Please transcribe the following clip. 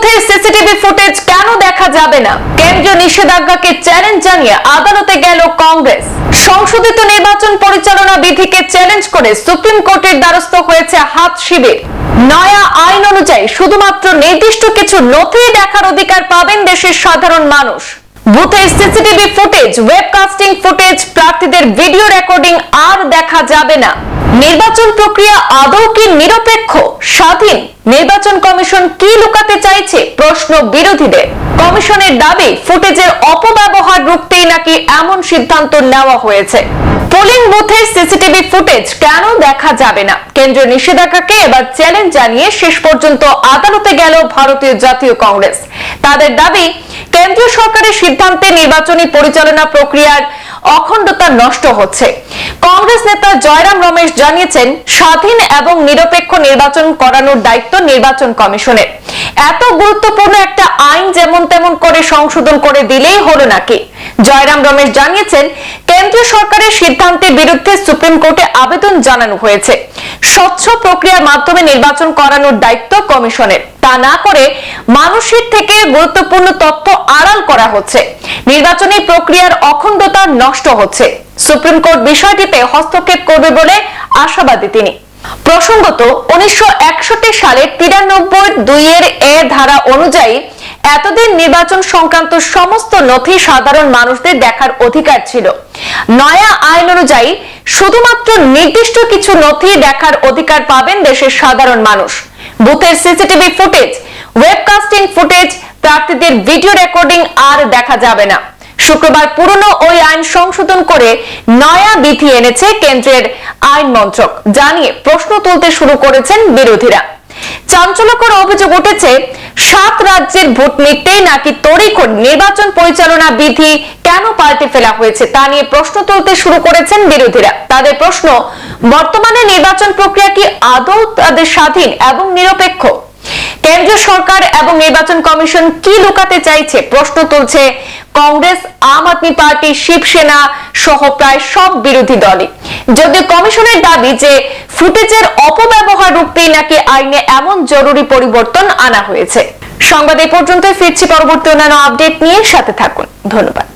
বুথের CCTV footage কেন দেখা যাবে না? কেন্দ্রীয় নিষেধাজ্ঞাকে চ্যালেঞ্জ জানিয়ে আদালতে গেল কংগ্রেস। সংশোধিত নির্বাচন পরিচালনা বিধিকে চ্যালেঞ্জ করে সুপ্রিম কোর্টের দ্বারস্থ হয়েছে হাত শিবির। নয়া আইন অনুযায়ী শুধুমাত্র নির্দিষ্ট কিছু নথি দেখার অধিকার পাবেন দেশের সাধারণ মানুষ। বুথের সিসিটিভি ফুটেজ ওয়েবকাস্টিং ফুটেজ, প্রার্থীদের ভিডিও রেকর্ডিং আর দেখা যাবে না। নির্বাচন প্রক্রিয়া আদৌ কি নিরপেক্ষ? স্বাধীন নির্বাচন কমিশন কি লুকাতে চাইছে? প্রশ্ন বিরোধীদের। কমিশনের দাবি, ফুটেজের অপব্যবহার রুখতেই নাকি এমন সিদ্ধান্ত নেওয়া হয়েছে। পোলিং বুথের সিসিটিভি ফুটেজ কেন দেখা যাবে না? কেন্দ্রীয় নিষেধাজ্ঞাকে এবার চ্যালেঞ্জ জানিয়ে শেষ পর্যন্ত আদালতে গেল ভারতীয় জাতীয় কংগ্রেস। তাদের দাবি, কেন্দ্রীয় সরকারের সিদ্ধান্তে নির্বাচনী পরিচালনা প্রক্রিয়ার অখণ্ডতা নষ্ট হচ্ছে। কংগ্রেস নেতা জয়রাম রমেশ জানিয়েছেন, স্বাধীন এবং নিরপেক্ষ নির্বাচন করানোর দায়িত্ব নির্বাচন কমিশনের। এত গুরুত্বপূর্ণ একটা আইন যেমন তেমন করে সংশোধন করে দিলেই হলো নাকি? জয়রাম রমেশ জানিয়েছেন, কেন্দ্রীয় সরকারের সিদ্ধান্তের বিরুদ্ধে সুপ্রিম কোর্টে আবেদন জানানো হয়েছে। স্বচ্ছ প্রক্রিয়ার মাধ্যমে নির্বাচন করানোর দায়িত্ব কমিশনের। তা না করে মানুষের থেকে গুরুত্বপূর্ণ তথ্য আড়াল করা হচ্ছে। নির্বাচনী প্রক্রিয়ার অখণ্ডতা নষ্ট হচ্ছে। সুপ্রিম কোর্ট বিষয়টিতে হস্তক্ষেপ করবে বলে আশাবাদী তিনি। প্রসঙ্গত, উনিশশো সালে তিরানব্বই দুইয়ের এ ধারা অনুযায়ী এতদিন নির্বাচন সংক্রান্ত সমস্ত নথি সাধারণ মানুষদের দেখার অধিকার ছিল। নয়া আইন অনুযায়ী শুধুমাত্র নির্দিষ্ট কিছু নথি দেখার অধিকার পাবেন দেশের সাধারণ মানুষ। বুথের সিসিটিভি ফুটেজ, ওয়েবকাস্টিং ফুটেজ, প্রার্থীদের ভিডিও রেকর্ডিং আর দেখা যাবে না। শুক্রবার পুরনো ওই আইন সংশোধন করে নয়া বিধি এনেছে কেন্দ্রের আইন মন্ত্রক। জানিয়ে প্রশ্ন তুলতে শুরু করেছেন বিরোধীরা। চাঞ্চল্যকর অভিযোগ উঠেছে, সাত রাজ্যের ভোট মিটতেই নাকি তড়িঘড়ি নির্বাচন পরিচালনা বিধি কেন পাল্টে ফেলা হয়েছে তা নিয়ে প্রশ্ন তুলতে শুরু করেছেন বিরোধীরা। তাদের প্রশ্ন, বর্তমানে নির্বাচন প্রক্রিয়া কি আদৌ তাদের স্বাধীন এবং নিরপেক্ষ? কেন্দ্রীয় সরকার এবং নির্বাচন কমিশন কি লুকাতে চাইছে? প্রশ্ন তুলছে, কংগ্রেস, আম আদমি পার্টি শিবসেনা সহ প্রায় সব বিরোধী দলই। যদিও কমিশনের দাবি যে ফুটেজের অপব্যবহার রুখতেই নাকি আইনে এমন জরুরি পরিবর্তন আনা হয়েছে। সংবাদ এই পর্যন্ত ফিরছি পরবর্তী অন্যান্য আপডেট নিয়ে সাথে থাকুন। ধন্যবাদ।